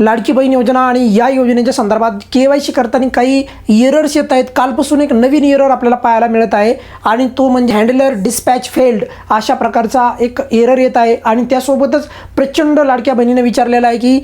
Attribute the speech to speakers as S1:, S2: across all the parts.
S1: लाडकी बहीण योजना आणि या योजनेच्या संदर्भात के वाय सी करताना काही एरर्स येत आहेत. कालपासून एक नवीन एरर आपल्याला पाहायला मिळत आहे आणि तो म्हणजे हँडलर डिस्पॅच फेल्ड अशा प्रकारचा एक एरर येत आहे. आणि त्यासोबतच प्रचंड लाडक्या बहिणीने विचारलेलं आहे की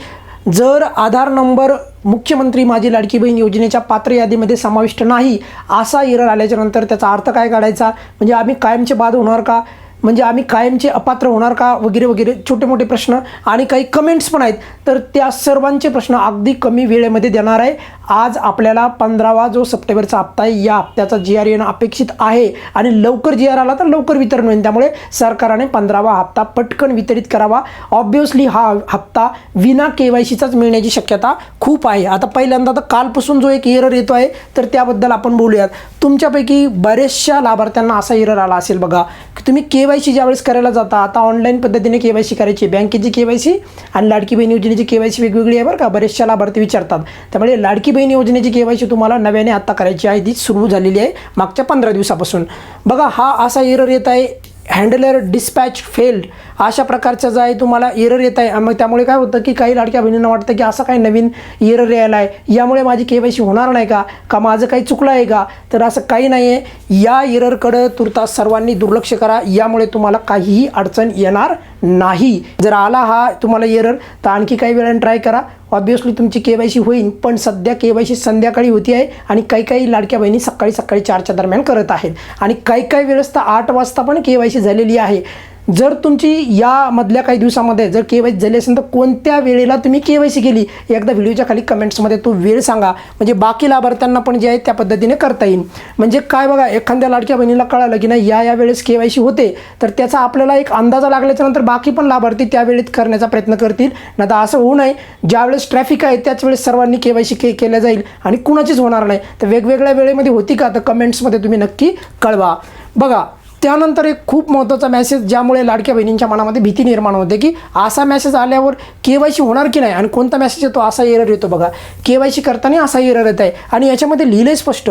S1: जर आधार नंबर मुख्यमंत्री माझी लाडकी बहीण योजनेच्या पात्र यादीमध्ये समाविष्ट नाही असा एरर आल्याच्यानंतर त्याचा अर्थ काय काढायचा? म्हणजे आम्ही कायमचे बाद होणार का? म्हणजे आम्ही कायमचे अपात्र होणार का वगैरे वगैरे छोटे मोठे प्रश्न आणि काही कमेंट्स पण आहेत. तर त्या सर्वांचे प्रश्न अगदी कमी वेळेमध्ये देणार आहे. आज आपल्याला पंधरावा जो सप्टेंबरचा हप्ता आहे या हप्त्याचा जी आर येणं अपेक्षित आहे आणि लवकर जी आर आला तर लवकर वितरण होईल. त्यामुळे सरकारने पंधरावा हप्ता पटकन वितरित करावा. ऑब्वियसली हा हप्ता विना के वाय सीचाच मिळण्याची शक्यता खूप आहे. आता पहिल्यांदा तर कालपासून जो एक एरर येतो आहे तर त्याबद्दल आपण बोलूयात. तुमच्यापैकी बऱ्याचशा लाभार्थ्यांना असा एरर आला असेल बघा की तुम्ही के वाय सी ज्यावेळेस करायला जाता आता ऑनलाईन पद्धतीने के वाय सी करायची बँकेची के वाय सी आणि लाडकी बहीण योजनेची के वाय सी वेगवेगळी आहे बरं का. बरेचशा लाभार्थी विचारतात. त्यामुळे लाडकी बहीण योजनेची केवायसी तुम्हाला नव्याने आत्ता करायची आहे ती सुरू झालेली आहे मागच्या पंधरा दिवसापासून. बघा हा असा एरर येत आहे. हँडलर डिस्पॅच फेल्ड अशा प्रकारचा जो आहे तुम्हाला एरर येत आहे. मग त्यामुळे काय होतं की काही लाडक्या बहिणींना वाटतं की असं काही नवीन एरर यायला आहे. यामुळे माझी के वाय सी होणार नाही का? का माझं काही चुकलं आहे का? तर असं काही नाही आहे या एररकडं तुर्तास सर्वांनी दुर्लक्ष करा. यामुळे तुम्हाला काहीही अडचण येणार नाही. जर आला हा तुम्हाला एरर तर आणखी काही वेळाने ट्राय करा. ऑब्वियसली तुमची के वाय सी होईल पण सध्या के वाय सी संध्याकाळी होती आहे आणि काही काही लाडक्या बहिणी सकाळी सकाळी चारच्या दरम्यान करत आहेत. आणि काही काही वेळेस तर आठ वाजता पण के वाय सी झालेली आहे. जर तुमची या मधल्या काही दिवसामध्ये जर के वाय सी झाली असेल तर कोणत्या वेळेला तुम्ही के वाय सी केली? एकदा व्हिडिओच्या खाली कमेंट्समध्ये तो वेळ सांगा. म्हणजे बाकी लाभार्थ्यांना पण जे आहे त्या पद्धतीने करता येईल. म्हणजे काय बघा एखाद्या लाडक्या बहिणीला कळालं की नाही या या वेळेस के वाय सी होते तर त्याचा आपल्याला एक अंदाजा लागल्याच्या नंतर बाकी पण लाभार्थी त्या वेळेत करण्याचा प्रयत्न करतील. नाही तर असं होऊ नये ज्यावेळेस ट्रॅफिक आहे त्याच वेळेस सर्वांनी के वाय सी के केल्या जाईल आणि कुणाचीच होणार नाही. तर वेगवेगळ्या वेळेमध्ये होती का? तर कमेंट्समध्ये तुम्ही नक्की कळवा. बघा त्यानंतर एक खूप महत्त्वाचा मेसेज ज्यामुळे लाडक्या बहिणींच्या मनामध्ये भीती निर्माण होते की असा मेसेज आल्यावर के वाय सी होणार की नाही? आणि कोणता मेसेज येतो? असा एरर येतो बघा. के वाय सी करताना असा एरर येत आहे. आणि याच्यामध्ये लिहिलं स्पष्ट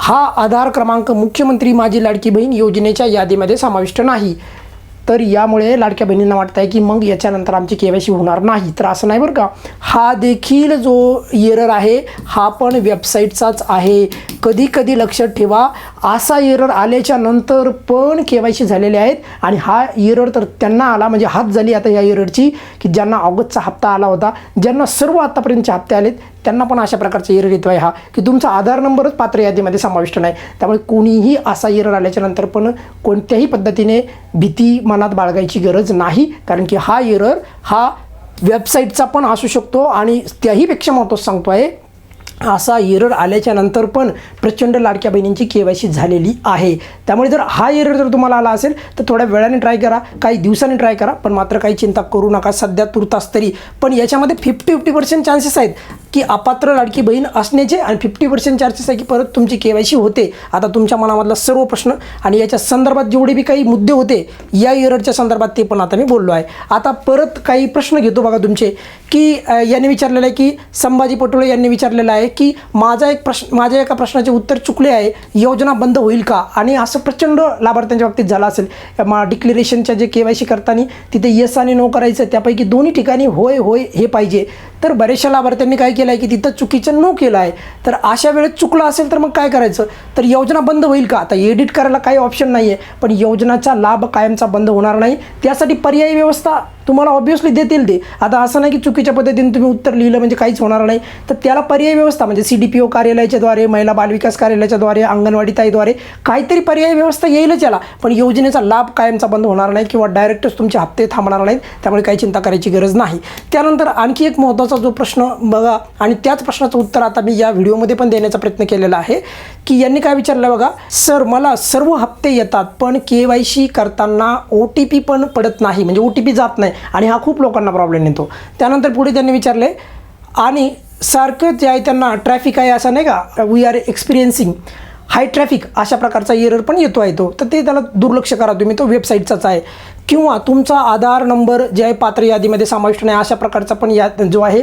S1: हा आधार क्रमांक मुख्यमंत्री माझी लाडकी बहीण योजनेच्या यादीमध्ये समाविष्ट नाही. तर यामुळे लाडक्या बहिणींना वाटतं आहे की मग याच्यानंतर आमची के वाय सी होणार नाही. तर असं नाही बरं का? हा देखील जो एरर आहे हा पण वेबसाईटचाच आहे. कधी कधी लक्षात ठेवा असा एरर आल्याच्यानंतर पण के वाय सी झालेले आहेत आणि हा एरर तर त्यांना आला म्हणजे हात झाली आता या एररची की ज्यांना ऑगस्टचा हप्ता आला होता ज्यांना सर्व आत्तापर्यंतचे हप्ते आलेत त्यांना पण अशा प्रकारचा एरर येतो आहे हा की तुमचा आधार नंबरच पात्र यादीमध्ये समाविष्ट नाही. त्यामुळे कोणीही असा एरर आल्याच्यानंतर पण कोणत्याही पद्धतीने भीती मनात बाळगायची गरज नाही. कारण की हा एरर हा वेबसाईटचा पण असू शकतो आणि त्याहीपेक्षा महत्त्व सांगतो आहे असा एरर आल्याच्यानंतर पण प्रचंड लाडक्या बहिणींची के वाय सी झालेली आहे. त्यामुळे जर हा एरर जर तुम्हाला आला असेल तर थोड्या वेळाने ट्राय करा काही दिवसांनी ट्राय करा पण मात्र काही चिंता करू नका. सध्या तुर्तास तरी. पण याच्यामध्ये फिफ्टी फिफ्टी पर्सेंट चान्सेस आहेत की अपात्र लाडकी बहीण असण्याचे आणि फिफ्टी पर्सेंट चान्सेस आहे की परत तुमची के वाय सी होते. आता तुमच्या मनामधला सर्व प्रश्न आणि याच्या संदर्भात जेवढे बी काही मुद्दे होते या एररच्या संदर्भात ते पण आता मी बोललो आहे. आता परत काही प्रश्न घेतो बघा तुमचे की यांनी विचारलेलं आहे की संभाजी पटोळे यांनी विचारलेलं आहे की माझा एक प्रश्न माझ्या एका प्रश्नाचे उत्तर चुकले आहे योजना बंद होईल का? आणि असं प्रचंड लाभार्थ्यांच्या बाबतीत झालं असेल मा डिक्लेरेशनच्या जे के वाय सी करताना तिथे येस आणि नो करायचं त्यापैकी दोन्ही ठिकाणी होय होय हे पाहिजे. तर बऱ्याचशा लाभार्थ्यांनी काय केलं आहे की तिथं चुकीचं नो केलं आहे तर अशा वेळेत चुकलं असेल तर मग काय करायचं? तर योजना बंद होईल का? आता एडिट करायला काही ऑप्शन नाही आहे पण योजनाचा लाभ कायमचा बंद होणार नाही. त्यासाठी पर्यायी व्यवस्था तुम्हाला ऑब्व्हियसली देतील ते. आता असं नाही की चुकीच्या पद्धतीने तुम्ही उत्तर लिहिलं म्हणजे काहीच होणार नाही. तर त्याला पर्यायी व्यवस्था म्हणजे सी डी पी ओ कार्यालयाच्याद्वारे महिला बालविकास कार्यालयाच्याद्वारे अंगणवाडी ताईद्वारे काहीतरी पर्यायी व्यवस्था येईलच याला. पण योजनेचा लाभ कायमचा बंद होणार नाही किंवा डायरेक्टच तुमचे हप्ते थांबणार नाहीत त्यामुळे काही चिंता करायची गरज नाही. त्यानंतर आणखी एक महत्त्वाचं जो प्रश्न बघा आणि त्याच प्रश्नाचं उत्तर आता मी या व्हिडिओमध्ये पण देण्याचा प्रयत्न केलेला आहे की यांनी काय विचारलं बघा सर मला सर्व हप्ते येतात पण के वाय सी करताना ओ टी पी पण पडत नाही म्हणजे ओ टी पी जात नाही आणि हा खूप लोकांना प्रॉब्लेम येतो. त्यानंतर पुढे त्यांनी विचारले आणि सारखं जे आहे त्यांना ट्रॅफिक आहे असं नाही का we are experiencing high traffic अशा प्रकारचा एरर पण येतो आहे तो. तर ते त्याला दुर्लक्ष करा तुम्ही तो वेबसाईटचाच आहे. किंवा तुमचा आधार नंबर जे आहे पात्र यादीमध्ये समाविष्ट नाही अशा प्रकारचा पण या जो आहे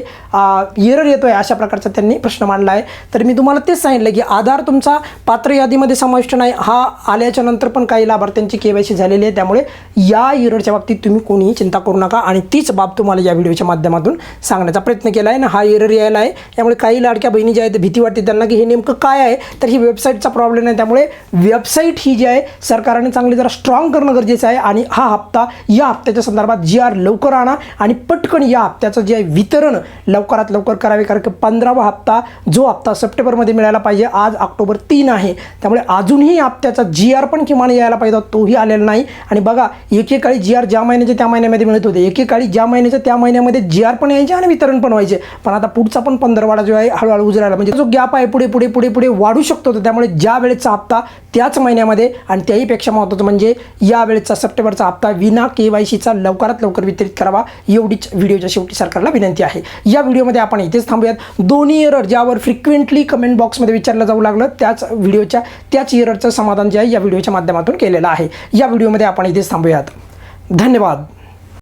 S1: एरर येतो आहे अशा प्रकारचा त्यांनी प्रश्न मांडला आहे. तर मी तुम्हाला तेच सांगितलं की आधार तुमचा पात्र यादीमध्ये समाविष्ट नाही हा आल्याच्यानंतर पण काही लाभार्थ्यांची के वाय सी झालेली आहे. त्यामुळे या एररच्या बाबतीत तुम्ही कोणीही चिंता करू नका आणि तीच बाब तुम्हाला या व्हिडिओच्या माध्यमातून सांगण्याचा प्रयत्न केला आहे ना हा एरर यायला आहे. त्यामुळे काही लाडक्या बहिणी ज्या आहेत भीती वाटते त्यांना की हे नेमकं काय आहे तर ही वेबसाईटचा प्रॉब्लेम आहे त्यामुळे वेबसाईट ही जी आहे सरकारने चांगली जरा स्ट्रॉंग करणं गरजेचं आहे आणि हा हप्ता या हप्त्याच्या संदर्भात जी आर लवकर आणा आणि पटकन या हप्त्याचं जे आहे वितरण लवकरात लवकर करावे कारण की पंधरावा हप्ता जो हप्ता सप्टेंबरमध्ये मिळायला पाहिजे आज ऑक्टोबर तीन आहे. त्यामुळे अजूनही हप्त्याचा जी आर पण किमान यायला पाहिजे होता, तोही आलेला नाही. आणि बघा एकेकाळी जी आर ज्या महिन्याचे त्या महिन्यामध्ये मिळत होते एकेकाळी ज्या महिन्याच्या त्या महिन्यामध्ये जी आर पण यायचे आणि वितरण पण व्हायचे. पण आता पुढचा पण पंधरवाडा जो आहे हळूहळू उजरायला. म्हणजे जो गॅप आहे पुढे पुढे पुढे पुढे वाढू शकतो तर त्यामुळे ज्या वेळेचा हप्ता त्याच महिन्यामध्ये आणि त्याहीपेक्षा महत्त्वाचं म्हणजे या वेळेचा सप्टेंबरचा हप्ता विना के वाय सीचा लवकरात लवकर वितरित करावा एवढीच व्हिडिओच्या शेवटी सरकारला विनंती आहे. या व्हिडिओमध्ये आपण इथेच थांबूयात. दोन्ही एरर ज्यावर फ्रिक्वेंटली कमेंट बॉक्समध्ये विचारलं जाऊ लागलं त्याच व्हिडिओच्या त्याच एररचं समाधान जे आहे या व्हिडिओच्या माध्यमातून केलेलं आहे. या व्हिडिओमध्ये आपण इथेच थांबूयात. धन्यवाद.